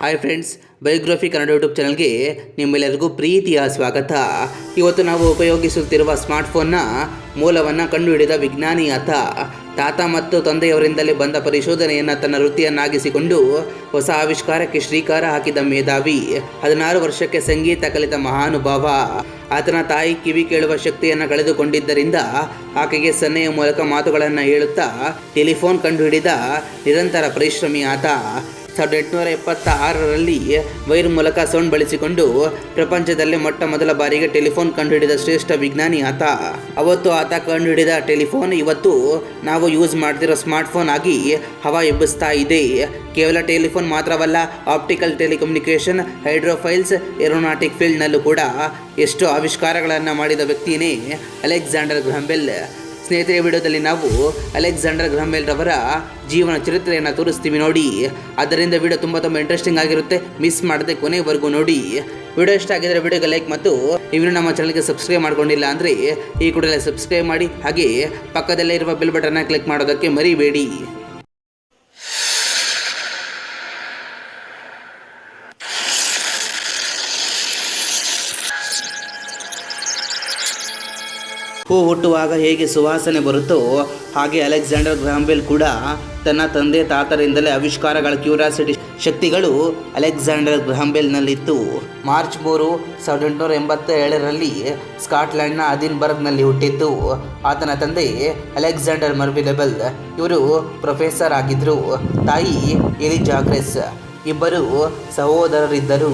Hi friends biography Kannada YouTube ಚಾನಲ್ಗೆ ನಿಮ್ಮೆಲ್ಲರಿಗೂ ಪ್ರೀತಿಯ ಸ್ವಾಗತ. ಇವತ್ತು ನಾವು ಉಪಯೋಗಿಸುತ್ತಿರುವ ಸ್ಮಾರ್ಟ್ಫೋನ್ನ ಮೂಲವನ್ನು ಕಂಡುಹಿಡಿದ ವಿಜ್ಞಾನಿ ಆತ. ತಾತ ಮತ್ತು ತಂದೆಯವರಿಂದಲೇ ಬಂದ ಪರಿಶೋಧನೆಯನ್ನು ತನ್ನ ವೃತ್ತಿಯನ್ನಾಗಿಸಿಕೊಂಡು ಹೊಸ ಆವಿಷ್ಕಾರಕ್ಕೆ ಶ್ರೀಕಾರ ಹಾಕಿದ ಮೇಧಾವಿ, ಹದಿನಾರು ವರ್ಷಕ್ಕೆ ಸಂಗೀತ ಕಲಿತ ಮಹಾನುಭಾವ. ಆತನ ತಾಯಿ ಕಿವಿ ಕೇಳುವ ಶಕ್ತಿಯನ್ನು ಕಳೆದುಕೊಂಡಿದ್ದರಿಂದ ಆಕೆಗೆ ಸನ್ನೆಯ ಮೂಲಕ ಮಾತುಗಳನ್ನು ಹೇಳುತ್ತಾ, ಟೆಲಿಫೋನ್ ಕಂಡುಹಿಡಿದ ನಿರಂತರ ಪರಿಶ್ರಮಿ ಆತ. ಸಾವಿರದ ಎಂಟುನೂರ ಎಪ್ಪತ್ತ ಆರರಲ್ಲಿ ವೈರ್ ಮೂಲಕ ಸೌಂಡ್ ಬಳಸಿಕೊಂಡು ಪ್ರಪಂಚದಲ್ಲೇ ಮೊಟ್ಟ ಮೊದಲ ಬಾರಿಗೆ ಟೆಲಿಫೋನ್ ಕಂಡುಹಿಡಿದ ಶ್ರೇಷ್ಠ ವಿಜ್ಞಾನಿ ಆತ. ಅವತ್ತು ಆತ ಕಂಡುಹಿಡಿದ ಟೆಲಿಫೋನ್ ಇವತ್ತು ನಾವು ಯೂಸ್ ಮಾಡ್ತಿರೋ ಸ್ಮಾರ್ಟ್ಫೋನ್ ಆಗಿ ಹವಾ ಎಬ್ಬಿಸ್ತಾ ಇದೆ. ಕೇವಲ ಟೆಲಿಫೋನ್ ಮಾತ್ರವಲ್ಲ, ಆಪ್ಟಿಕಲ್ ಟೆಲಿಕಮ್ಯುನಿಕೇಷನ್, ಹೈಡ್ರೋಫೈಲ್ಸ್, ಏರೋನಾಟಿಕ್ ಫೀಲ್ಡ್ನಲ್ಲೂ ಕೂಡ ಎಷ್ಟು ಆವಿಷ್ಕಾರಗಳನ್ನು ಮಾಡಿದ ವ್ಯಕ್ತಿಯೇ ಅಲೆಕ್ಸಾಂಡರ್ ಗ್ರಂಬೆಲ್. ಸ್ನೇಹಿತರೆ ವಿಡಿಯೋದಲ್ಲಿ ನಾವು ಅಲೆಕ್ಸಾಂಡರ್ ಗ್ರಹಮೇಲ್ ರವರ ಜೀವನ ಚರಿತ್ರೆಯನ್ನು ತೋರಿಸ್ತೀವಿ ನೋಡಿ. ಅದರಿಂದ ವಿಡಿಯೋ ತುಂಬ ತುಂಬ ಇಂಟ್ರೆಸ್ಟಿಂಗ್ ಆಗಿರುತ್ತೆ. ಮಿಸ್ ಮಾಡದೆ ಕೊನೆವರೆಗೂ ನೋಡಿ. ವಿಡಿಯೋ ಇಷ್ಟ ಆಗಿದ್ರೆ ವಿಡಿಯೋಗೆ ಲೈಕ್ ಮತ್ತು ಇವ್ರು ನಮ್ಮ ಚಾನಲ್ಗೆ ಸಬ್ಸ್ಕ್ರೈಬ್ ಮಾಡ್ಕೊಂಡಿಲ್ಲ ಅಂದರೆ ಈ ಕೂಡಲೇ ಸಬ್ಸ್ಕ್ರೈಬ್ ಮಾಡಿ. ಹಾಗೆ ಪಕ್ಕದಲ್ಲೇ ಇರುವ ಬೆಲ್ ಬಟನ್ನ ಕ್ಲಿಕ್ ಮಾಡೋದಕ್ಕೆ ಮರಿಬೇಡಿ. ಹೂ ಹುಟ್ಟುವಾಗ ಹೇಗೆ ಸುವಾಸನೆ ಬರುತ್ತೋ ಹಾಗೆ ಅಲೆಕ್ಸಾಂಡರ್ ಗ್ರಾಂಬೆಲ್ ಕೂಡ ತನ್ನ ತಂದೆ ತಾತರಿಂದಲೇ ಆವಿಷ್ಕಾರಗಳ ಕ್ಯೂರಿಯಾಸಿಟಿ ಶಕ್ತಿಗಳು ಅಲೆಕ್ಸಾಂಡರ್ ಗ್ರಾಂಬೆಲ್ನಲ್ಲಿತ್ತು ಮಾರ್ಚ್ ಮೂರು, ಸಾವಿರದ ಎಂಟುನೂರ ಎಂಬತ್ತ ಏಳರಲ್ಲಿ ಸ್ಕಾಟ್ಲೆಂಡ್ನ ಅದಿನ್ಬರ್ಗ್ನಲ್ಲಿ ಹುಟ್ಟಿದ್ದು ಆತನ ತಂದೆ ಅಲೆಕ್ಸಾಂಡರ್ ಮರ್ಬಿಲೆಬಲ್ ಇವರು ಪ್ರೊಫೆಸರ್ ಆಗಿದ್ದರು ತಾಯಿ ಎಲಿಜಾಗ್ರೆಸ್, ಇಬ್ಬರು ಸಹೋದರರಿದ್ದರು.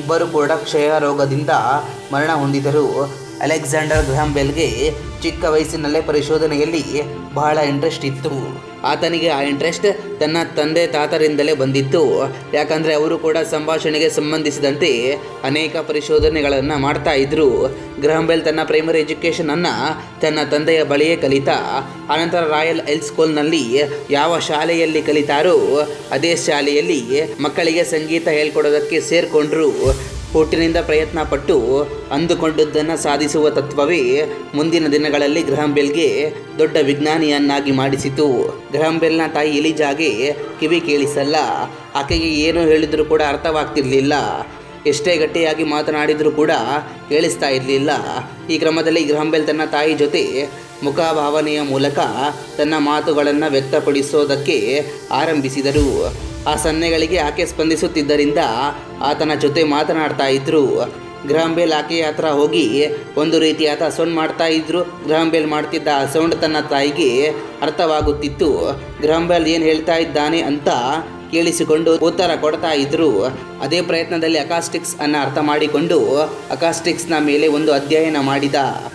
ಇಬ್ಬರು ಕೂಡ ಕ್ಷಯ ರೋಗದಿಂದ ಮರಣ ಹೊಂದಿದರು. ಅಲೆಕ್ಸಾಂಡರ್ ಗ್ರಾಂಬೆಲ್ಗೆ ಚಿಕ್ಕ ವಯಸ್ಸಿನಲ್ಲೇ ಪರಿಶೋಧನೆಯಲ್ಲಿ ಬಹಳ ಇಂಟ್ರೆಸ್ಟ್ ಇತ್ತು. ಆತನಿಗೆ ಆ ಇಂಟ್ರೆಸ್ಟ್ ತನ್ನ ತಂದೆ ತಾತರಿಂದಲೇ ಬಂದಿತ್ತು. ಯಾಕಂದರೆ ಅವರು ಕೂಡ ಸಂಭಾಷಣೆಗೆ ಸಂಬಂಧಿಸಿದಂತೆ ಅನೇಕ ಪರಿಶೋಧನೆಗಳನ್ನು ಮಾಡ್ತಾ ಇದ್ರು. ಗ್ರಾಂಬೆಲ್ ತನ್ನ ಪ್ರೈಮರಿ ಎಜುಕೇಷನನ್ನು ತನ್ನ ತಂದೆಯ ಬಳಿಯೇ ಕಲಿತ. ಆನಂತರ ರಾಯಲ್ ಎಲ್ ಸ್ಕೂಲ್ನಲ್ಲಿ ಯಾವ ಶಾಲೆಯಲ್ಲಿ ಕಲಿತಾರೋ ಅದೇ ಶಾಲೆಯಲ್ಲಿ ಮಕ್ಕಳಿಗೆ ಸಂಗೀತ ಹೇಳ್ಕೊಡೋದಕ್ಕೆ ಸೇರಿಕೊಂಡ್ರು. ಹುಟ್ಟಿನಿಂದ ಪ್ರಯತ್ನ ಪಟ್ಟು ಅಂದುಕೊಂಡದ್ದನ್ನು ಸಾಧಿಸುವ ತತ್ವವೇ ಮುಂದಿನ ದಿನಗಳಲ್ಲಿ ಗ್ರಹಂಬೆಲ್ಗೆ ದೊಡ್ಡ ವಿಜ್ಞಾನಿಯನ್ನಾಗಿ ಮಾಡಿಸಿತು. ಗ್ರಹಂಬೆಲ್ನ ತಾಯಿ ಎಲಿಜಾಗೆ ಕಿವಿ ಕೇಳಿಸಲ್ಲ. ಆಕೆಗೆ ಏನು ಹೇಳಿದರೂ ಕೂಡ ಅರ್ಥವಾಗ್ತಿರಲಿಲ್ಲ. ಎಷ್ಟೇ ಗಟ್ಟಿಯಾಗಿ ಮಾತನಾಡಿದರೂ ಕೂಡ ಕೇಳಿಸ್ತಾ ಇರಲಿಲ್ಲ. ಈ ಕ್ರಮದಲ್ಲಿ ಗ್ರಹಂಬೆಲ್ ತನ್ನ ತಾಯಿ ಜೊತೆ ಮುಖಭಾವನೆಯ ಮೂಲಕ ತನ್ನ ಮಾತುಗಳನ್ನು ವ್ಯಕ್ತಪಡಿಸೋದಕ್ಕೆ ಆರಂಭಿಸಿದರು. ಆ ಸನ್ನೆಗಳಿಗೆ ಆಕೆ ಸ್ಪಂದಿಸುತ್ತಿದ್ದರಿಂದ ಆತನ ಜೊತೆ ಮಾತನಾಡ್ತಾ ಇದ್ರು. ಗ್ರಹಂಬೇಲ್ ಆಕೆಯ ಹತ್ರ ಹೋಗಿ ಒಂದು ರೀತಿ ಆತ ಸೌಂಡ್ ಮಾಡ್ತಾ ಇದ್ರು. ಗ್ರಹಂಬೇಲ್ ಮಾಡ್ತಿದ್ದ ಆ ಸೌಂಡ್ ತನ್ನ ತಾಯಿಗೆ ಅರ್ಥವಾಗುತ್ತಿತ್ತು. ಗ್ರಹಂಬೇಲ್ ಏನು ಹೇಳ್ತಾ ಇದ್ದಾನೆ ಅಂತ ಕೇಳಿಸಿಕೊಂಡು ಉತ್ತರ ಕೊಡ್ತಾ ಇದ್ರು. ಅದೇ ಪ್ರಯತ್ನದಲ್ಲಿ ಅಕಾಸ್ಟಿಕ್ಸ್ ಅನ್ನ ಅರ್ಥ ಮಾಡಿಕೊಂಡು ಅಕಾಸ್ಟಿಕ್ಸ್ನ ಮೇಲೆ ಒಂದು ಅಧ್ಯಯನ ಮಾಡಿದ.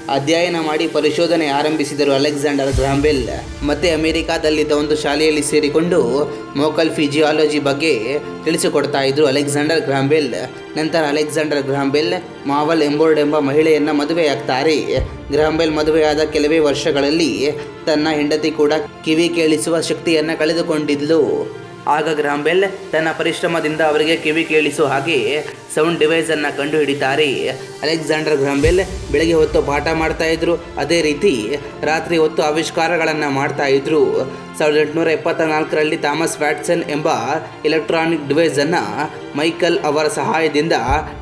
ಅಧ್ಯಯನ ಮಾಡಿ ಪರಿಶೋಧನೆ ಆರಂಭಿಸಿದರು ಅಲೆಕ್ಸಾಂಡರ್ ಗ್ರಾಂಬೆಲ್. ಮತ್ತೆ ಅಮೆರಿಕಾದಲ್ಲಿದ್ದ ಒಂದು ಶಾಲೆಯಲ್ಲಿ ಸೇರಿಕೊಂಡು ಮೋಕಲ್ ಫಿಜಿಯಾಲಜಿ ಬಗ್ಗೆ ತಿಳಿಸಿಕೊಡ್ತಾ ಇದ್ರು ಅಲೆಕ್ಸಾಂಡರ್ ಗ್ರಾಂಬೆಲ್. ನಂತರ ಅಲೆಕ್ಸಾಂಡರ್ ಗ್ರಾಂಬೆಲ್, ಮಾವಲ್ ಎಂಬೋರ್ಡ್ ಎಂಬ ಮಹಿಳೆಯನ್ನ ಮದುವೆಯಾಗ್ತಾರೆ. ಗ್ರಾಂಬೆಲ್ ಮದುವೆಯಾದ ಕೆಲವೇ ವರ್ಷಗಳಲ್ಲಿ ತನ್ನ ಹೆಂಡತಿ ಕೂಡ ಕಿವಿ ಕೇಳಿಸುವ ಶಕ್ತಿಯನ್ನು ಕಳೆದುಕೊಂಡಿದ್ಲು. ಆಗ ಗ್ರಾಂಬೆಲ್ ತನ್ನ ಪರಿಶ್ರಮದಿಂದ ಅವರಿಗೆ ಕಿವಿ ಕೇಳಿಸೋ ಹಾಗೆ ಸೌಂಡ್ ಡಿವೈಸನ್ನು ಕಂಡುಹಿಡಿತಾರೆ. ಅಲೆಕ್ಸಾಂಡರ್ ಗ್ರಾಂಬೆಲ್ ಬೆಳಗ್ಗೆ ಹೊತ್ತು ಪಾಠ ಮಾಡ್ತಾ ಇದ್ರು. ಅದೇ ರೀತಿ ರಾತ್ರಿ ಹೊತ್ತು ಆವಿಷ್ಕಾರಗಳನ್ನು ಮಾಡ್ತಾ ಇದ್ರು. ಸಾವಿರದ ಎಂಟುನೂರ ಎಪ್ಪತ್ತ ನಾಲ್ಕರಲ್ಲಿ ಥಾಮಸ್ ವ್ಯಾಟ್ಸನ್ ಎಂಬ ಎಲೆಕ್ಟ್ರಾನಿಕ್ ಡಿವೈಸನ್ನು ಮೈಕಲ್ ಅವರ ಸಹಾಯದಿಂದ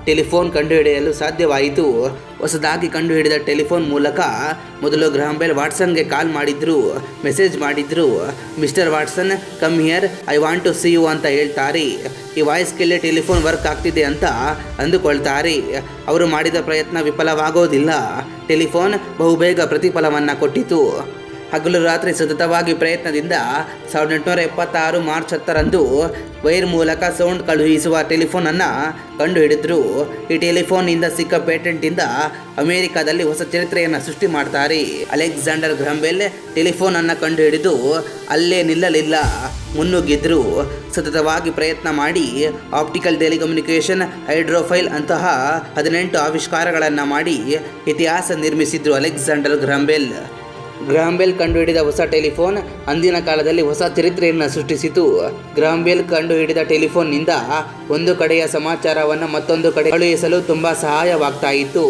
ಟೆಲಿಫೋನ್ ಕಂಡುಹಿಡಿಯಲು ಸಾಧ್ಯವಾಯಿತು. ಹೊಸದಾಗಿ ಕಂಡುಹಿಡಿದ ಟೆಲಿಫೋನ್ ಮೂಲಕ ಮೊದಲು ಗ್ರಾಂಬೆಲ್ ವಾಟ್ಸನ್ಗೆ ಕಾಲ್ ಮಾಡಿದ್ರು, ಮೆಸೇಜ್ ಮಾಡಿದ್ರು. Mister Watson, come here, I want to see you ಅಂತ ಹೇಳ್ತಾರೆ. ಈ ವಾಯ್ಸ್ ಕೇಳಿ ಟೆಲಿಫೋನ್ ವರ್ಕ್ ಆಗ್ತಿದೆ ಅಂತ ಅಂದುಕೊಳ್ತಾರೆ. ಅವರು ಮಾಡಿದ ಪ್ರಯತ್ನ ವಿಫಲವಾಗೋದಿಲ್ಲ. ಟೆಲಿಫೋನ್ ಬಹುಬೇಗ ಪ್ರತಿಫಲವನ್ನು ಕೊಟ್ಟಿತು. ಹಗಲು ರಾತ್ರಿ ಸತತವಾಗಿ ಪ್ರಯತ್ನದಿಂದ ಸಾವಿರದ ಎಂಟುನೂರ ಎಪ್ಪತ್ತಾರು ಮಾರ್ಚ್ ಹತ್ತರಂದು ವೈರ್ ಮೂಲಕ ಸೌಂಡ್ ಕಳುಹಿಸುವ ಟೆಲಿಫೋನನ್ನು ಕಂಡುಹಿಡಿದ್ರು. ಈ ಟೆಲಿಫೋನ್ನಿಂದ ಸಿಕ್ಕ ಪೇಟೆಂಟಿಂದ ಅಮೆರಿಕಾದಲ್ಲಿ ಹೊಸ ಚರಿತ್ರೆಯನ್ನು ಸೃಷ್ಟಿ ಮಾಡ್ತಾರೆ ಅಲೆಕ್ಸಾಂಡರ್ ಗ್ರಂಬೆಲ್. ಟೆಲಿಫೋನನ್ನು ಕಂಡುಹಿಡಿದು ಅಲ್ಲೇ ನಿಲ್ಲಲಿಲ್ಲ, ಮುನ್ನುಗ್ಗಿದ್ರು. ಸತತವಾಗಿ ಪ್ರಯತ್ನ ಮಾಡಿ ಆಪ್ಟಿಕಲ್ ಟೆಲಿಕಮ್ಯುನಿಕೇಷನ್, ಹೈಡ್ರೋಫೈಲ್ ಅಂತಹ ಹದಿನೆಂಟು ಆವಿಷ್ಕಾರಗಳನ್ನು ಮಾಡಿ ಇತಿಹಾಸ ನಿರ್ಮಿಸಿದ್ರು ಅಲೆಕ್ಸಾಂಡರ್ ಗ್ರಂಬೆಲ್. ಗ್ರಾಂಬೆಲ್ ಕಂಡುಹಿಡಿದ ಹೊಸ ಟೆಲಿಫೋನ್ ಅಂದಿನ ಕಾಲದಲ್ಲಿ ಹೊಸ ಚರಿತ್ರೆಯನ್ನು ಸೃಷ್ಟಿಸಿತು. ಗ್ರಾಂಬೆಲ್ ಕಂಡುಹಿಡಿದ ಟೆಲಿಫೋನ್ನಿಂದ ಒಂದು ಕಡೆಯ ಸಮಾಚಾರವನ್ನು ಮತ್ತೊಂದು ಕಡೆ ಕಳುಹಿಸಲು ತುಂಬ ಸಹಾಯವಾಗ್ತಾ ಇತ್ತು.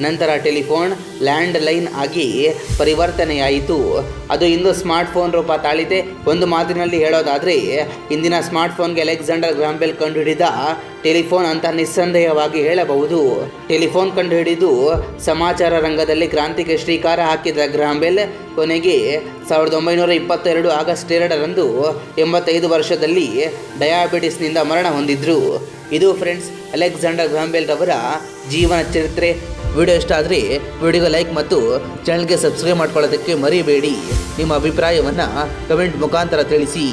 ನಂತರ ಟೆಲಿಫೋನ್ ಲ್ಯಾಂಡ್ ಲೈನ್ ಆಗಿ ಪರಿವರ್ತನೆಯಾಯಿತು. ಅದು ಇಂದು ಸ್ಮಾರ್ಟ್ಫೋನ್ ರೂಪ ತಾಳಿದೆ. ಒಂದು ಮಾತಿನಲ್ಲಿ ಹೇಳೋದಾದರೆ, ಇಂದಿನ ಸ್ಮಾರ್ಟ್ಫೋನ್ಗೆ ಅಲೆಕ್ಸಾಂಡರ್ ಗ್ರಾಂಬೆಲ್ ಕಂಡುಹಿಡಿದ ಟೆಲಿಫೋನ್ ಅಂತ ನಿಸ್ಸಂದೇಹವಾಗಿ ಹೇಳಬಹುದು. ಟೆಲಿಫೋನ್ ಕಂಡುಹಿಡಿದು ಸಮಾಚಾರ ರಂಗದಲ್ಲಿ ಕ್ರಾಂತಿಗೆ ಶ್ರೀಕಾರ ಹಾಕಿದ ಗ್ರಾಂಬೆಲ್ ಕೊನೆಗೆ ಸಾವಿರದ ಒಂಬೈನೂರ ಇಪ್ಪತ್ತೆರಡು ಆಗಸ್ಟ್ ಎರಡರಂದು ಎಂಬತ್ತೈದು ವರ್ಷದಲ್ಲಿ ಡಯಾಬಿಟಿಸ್ನಿಂದ ಮರಣ ಹೊಂದಿದ್ರು. ಇದು ಫ್ರೆಂಡ್ಸ್, ಅಲೆಕ್ಸಾಂಡರ್ ಗ್ರಾಂಬೆಲ್ ರವರ ಜೀವನ ಚರಿತ್ರೆ. ವಿಡಿಯೋ ಇಷ್ಟ ಆದರೆ ವಿಡಿಯೋಗೆ ಲೈಕ್ ಮತ್ತು ಚಾನಲ್ಗೆ ಸಬ್ಸ್ಕ್ರೈಬ್ ಮಾಡ್ಕೊಳ್ಳೋದಕ್ಕೆ ಮರಿಬೇಡಿ. ನಿಮ್ಮ ಅಭಿಪ್ರಾಯವನ್ನು ಕಮೆಂಟ್ ಮುಖಾಂತರ ತಿಳಿಸಿ.